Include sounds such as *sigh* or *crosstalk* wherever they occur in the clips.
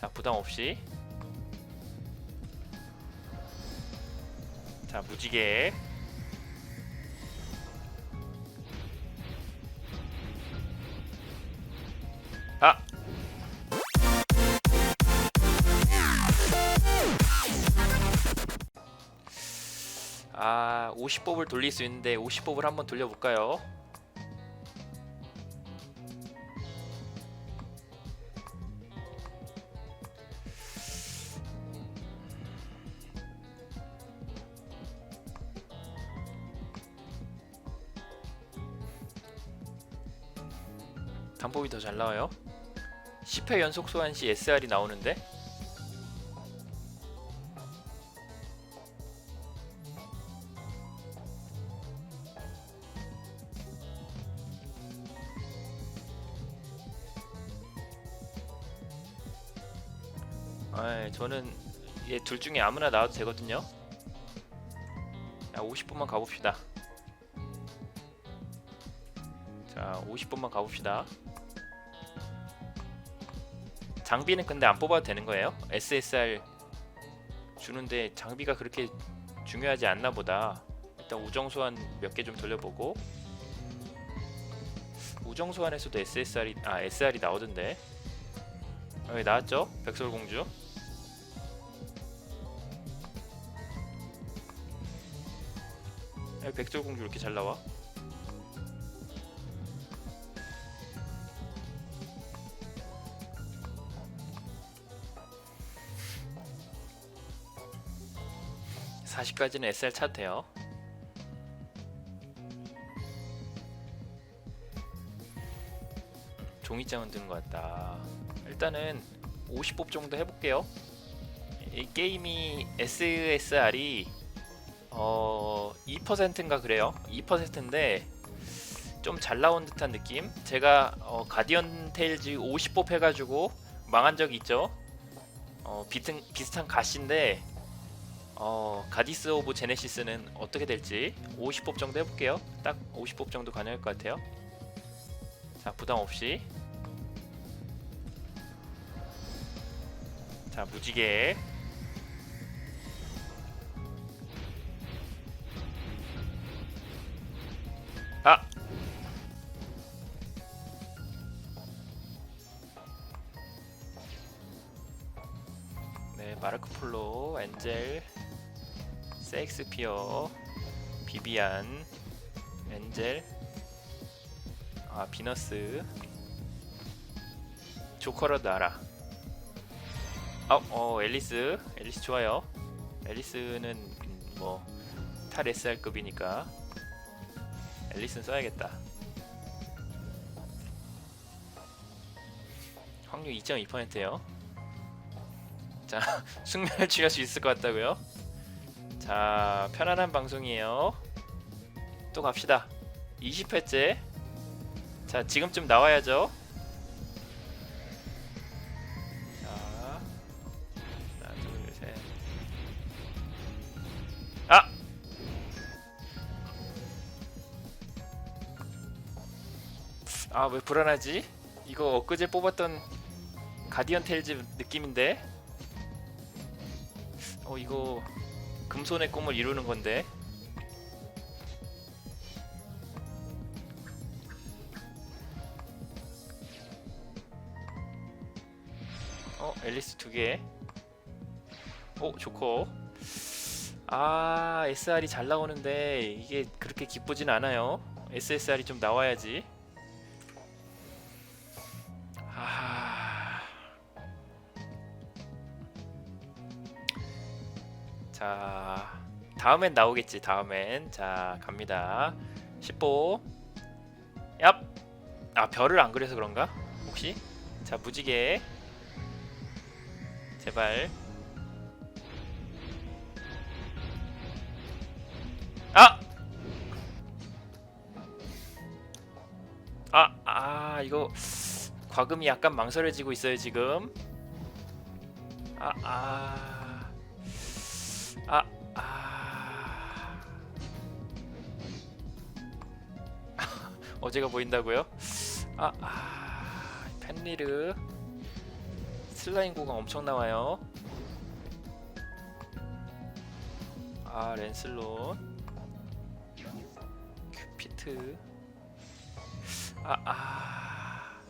자 부담 없이. 자 무지개. 아! 아, 50법을 돌릴 수 있는데 50법을 한번 돌려볼까요? 나와요. 10회 연속 소환 시 SR이 나오는데 아, 저는 얘 둘 중에 아무나 나와도 되거든요. 자, 50분만 가봅시다. 자, 50분만 가봅시다. 장비는 근데 안 뽑아도 되는 거예요? SSR 주는데 장비가 그렇게 중요하지 않나 보다. 일단 우정 소환 몇 개 좀 돌려보고 우정 소환에서도 SSR이 아 SR이 나오던데. 여기 나왔죠? 백설공주. 왜 백설공주 이렇게 잘 나와? (40까지는) SR 차도 돼요. 종이장은 드는 것 같다. 일단은 50법 정도 해볼게요. 이 게임이 SSR이 어 2%인가 그래요? 2%인데 좀 잘 나온 듯한 느낌? 제가 어, 가디언 테일즈 50법 해가지고 망한 적이 있죠? 어, 비슷한, 비슷한 갓인데 어, 가디스 오브 제네시스는 어떻게 될지 50법 정도 해볼게요. 딱 50법 정도 가능할 것 같아요. 자 부담 없이. 자 무지개. 아! 네, 마르크 폴로, 엔젤, 세익스피어, 비비안, 엔젤, 아 비너스, 조커러 나라. 아, 어 앨리스, 앨리스 좋아요. 앨리스는 음, 뭐탈 SR급이니까 앨리스는 써야겠다. 확률 2.2%예요. 자, *laughs* 숙면을 취할 수 있을 것 같다고요? 자, 편안한 방송이에요. 또 갑시다. 20회째. 자, 지금쯤 나와야죠. 자, 하나, 둘, 셋. 아! 아, 왜 불안하지? 이거 엊그제 뽑았던 가디언 테일즈 느낌인데? 어 이거 금손의 꿈을 이루는 건데. 어 앨리스 두개. 오 좋고. 아 SR이 잘 나오는데 이게 그렇게 기쁘진 않아요. SSR이 좀 나와야지 다음엔 나오겠지. 다음엔 자 갑니다. 10보. 얍. 아 별을 안 그려서 그런가? 혹시? 자 무지개. 제발. 아. 아, 아 이거 과금이 약간 망설여지고 있어요 지금. 아, 아. 어제가 보인다고요? 아, 아. 펜리르 슬라임 구간 엄청 나와요. 아 랜슬론 큐피트 아 아.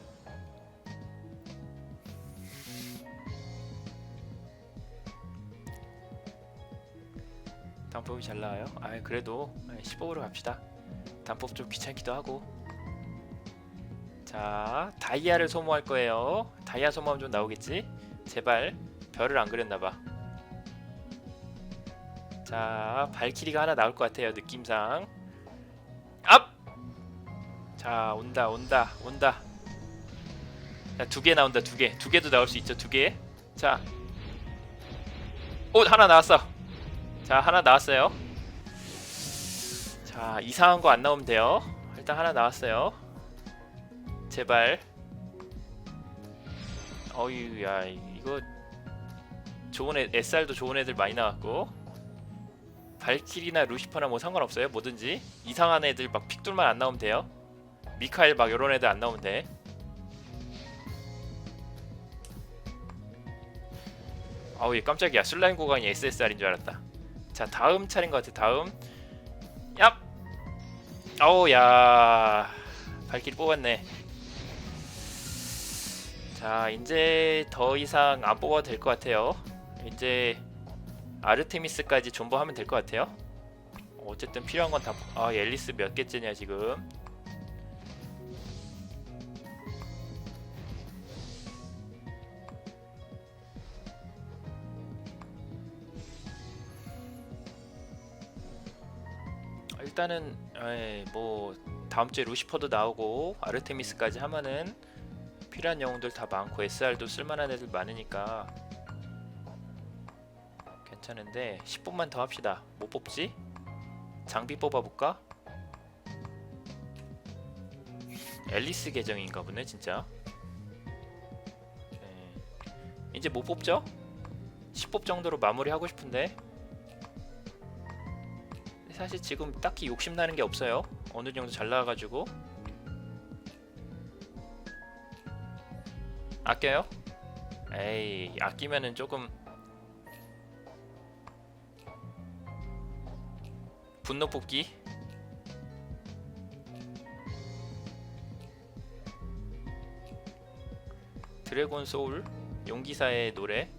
단법이 잘 나와요. 아 그래도 15으로 갑시다. 단법 좀 귀찮기도 하고. 자 다이아를 소모할 거예요. 다이아 소모하면 좀 나오겠지? 제발 별을 안 그렸나봐. 자 발키리가 하나 나올 것 같아요 느낌상. 앞. 자 온다 온다 온다. 두 개 나온다 두 개. 두 개도 나올 수 있죠 두 개. 자. 오 하나 나왔어. 자 하나 나왔어요. 자 이상한 거 안 나오면 돼요. 일단 하나 나왔어요. 제발. 어유 야 이거 좋은 애 SR도 좋은 애들 많이 나왔고 발키리나 루시퍼나 뭐 상관없어요 뭐든지 이상한 애들 막 픽돌만 안 나오면 돼요. 미카엘 막 이런 애들 안 나오면 돼. 아우 얘 깜짝이야 슬라임 구간이 SSR인 줄 알았다. 자 다음 차례인 것 같아 다음 얍 어우 야 발길 뽑았네 자 이제 더 이상 안 뽑아도 될 것 같아요. 이제 아르테미스까지 존버하면 될 것 같아요. 어쨌든 필요한 건 다아 앨리스 몇 개째냐 지금? 일단은 에이, 뭐 다음 주에 루시퍼도 나오고 아르테미스까지 하면은 필요한 영웅들 다 많고 SR도 쓸만한 애들 많으니까 괜찮은데 10분만 더 합시다. 뭐 뽑지? 장비 뽑아볼까? 앨리스 계정인가 보네 진짜. 네. 이제 뭐 뽑죠? 10뽑 정도로 마무리하고 싶은데 사실 지금 딱히 욕심 나는 게 없어요. 어느 정도 잘 나와가지고 아껴요? 에이 아끼면은 조금 분노 뽑기 드래곤 소울 용기사의 노래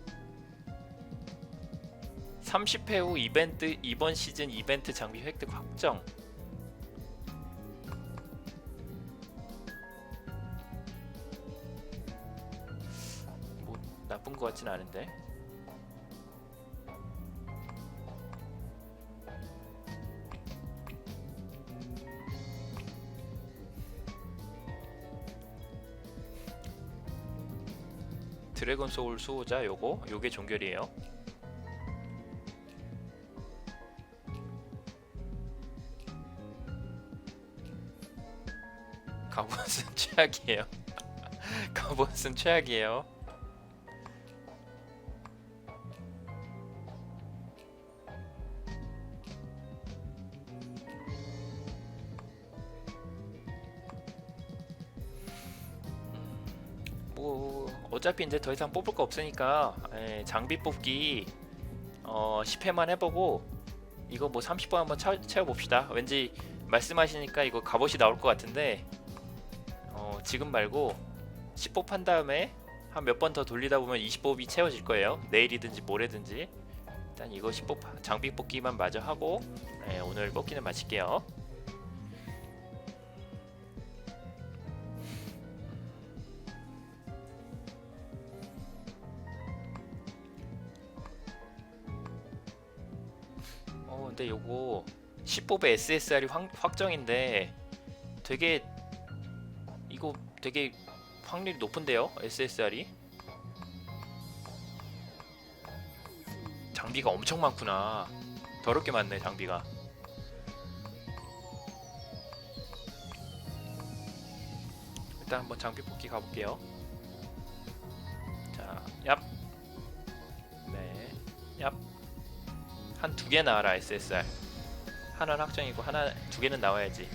30회 후 이벤트 이번 시즌 이벤트 장비 획득 확정. 나쁜 것 같진 않은데. 드래곤 소울 수호자 요거 요게 종결이에요. 갑옷은 *laughs* 최악이에요. *laughs* 갑옷은 최악이에요. 뭐 어차피 이제 더 이상 뽑을 거 없으니까 에, 장비 뽑기 어 10회만 해보고 이거 뭐 30번 한번 채, 채워봅시다. 왠지 말씀하시니까 이거 갑옷이 나올 것 같은데 어, 지금 말고 10법 한 다음에 한 몇 번 더 돌리다 보면 20법이 채워질 거예요. 내일이든지 모레든지. 일단 이거 10법 장비 뽑기만 마저 하고 네, 오늘 뽑기는 마칠게요. 10법의 SSR이 확, 확정인데 되게 이거 되게 확률이 높은데요 SSR이 장비가 엄청 많구나 더럽게 많네 장비가 일단 한번 장비 뽑기 가볼게요 자, 얍. 네, 얍. 한 두 개 나와라 SSR. 하나는 확정이고 하나 두 개는 나와야지.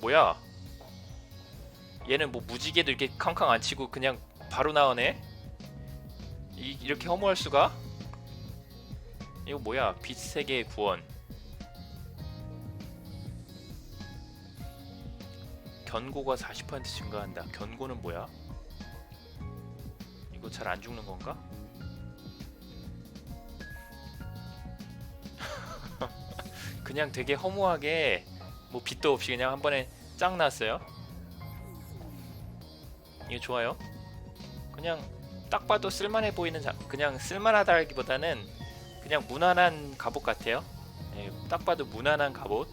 뭐야? 얘는 뭐 무지개도 이렇게 캉캉 안 치고 그냥 바로 나오네. 이, 이렇게 허무할 수가? 이거 뭐야? 빛 세계의 구원. 견고가 40% 증가한다. 견고는 뭐야? 이거 잘 안 죽는 건가? 그냥 되게 허무하게 뭐 빛도 없이 그냥 한 번에 짱 났어요. 이거 좋아요. 그냥 딱 봐도 쓸만해 보이는 자, 그냥 쓸만하다기보다는 그냥 무난한 갑옷 같아요. 예, 딱 봐도 무난한 갑옷.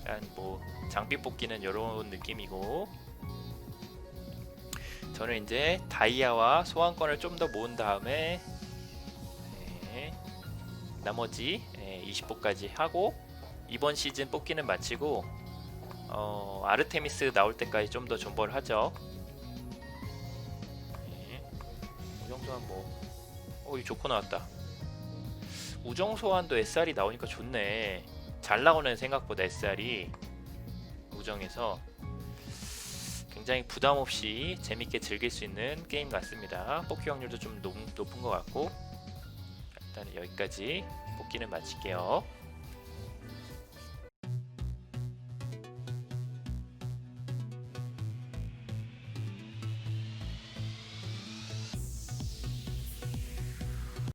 약간 뭐 장비 뽑기는 이런 느낌이고 저는 이제 다이아와 소환권을 좀 더 모은 다음에 네, 나머지 20포까지 하고 이번 시즌 뽑기는 마치고 어, 아르테미스 나올 때까지 좀 더 존버를 하죠. 네, 우정소환 뭐, 어, 이 조커 나왔다. 우정소환도 SR이 나오니까 좋네. 잘 나오는 생각보다 SR이 우정에서 굉장히 부담 없이 재밌게 즐길 수 있는 게임 같습니다. 뽑기 확률도 좀 높, 높은 것 같고 일단 여기까지 뽑기는 마칠게요.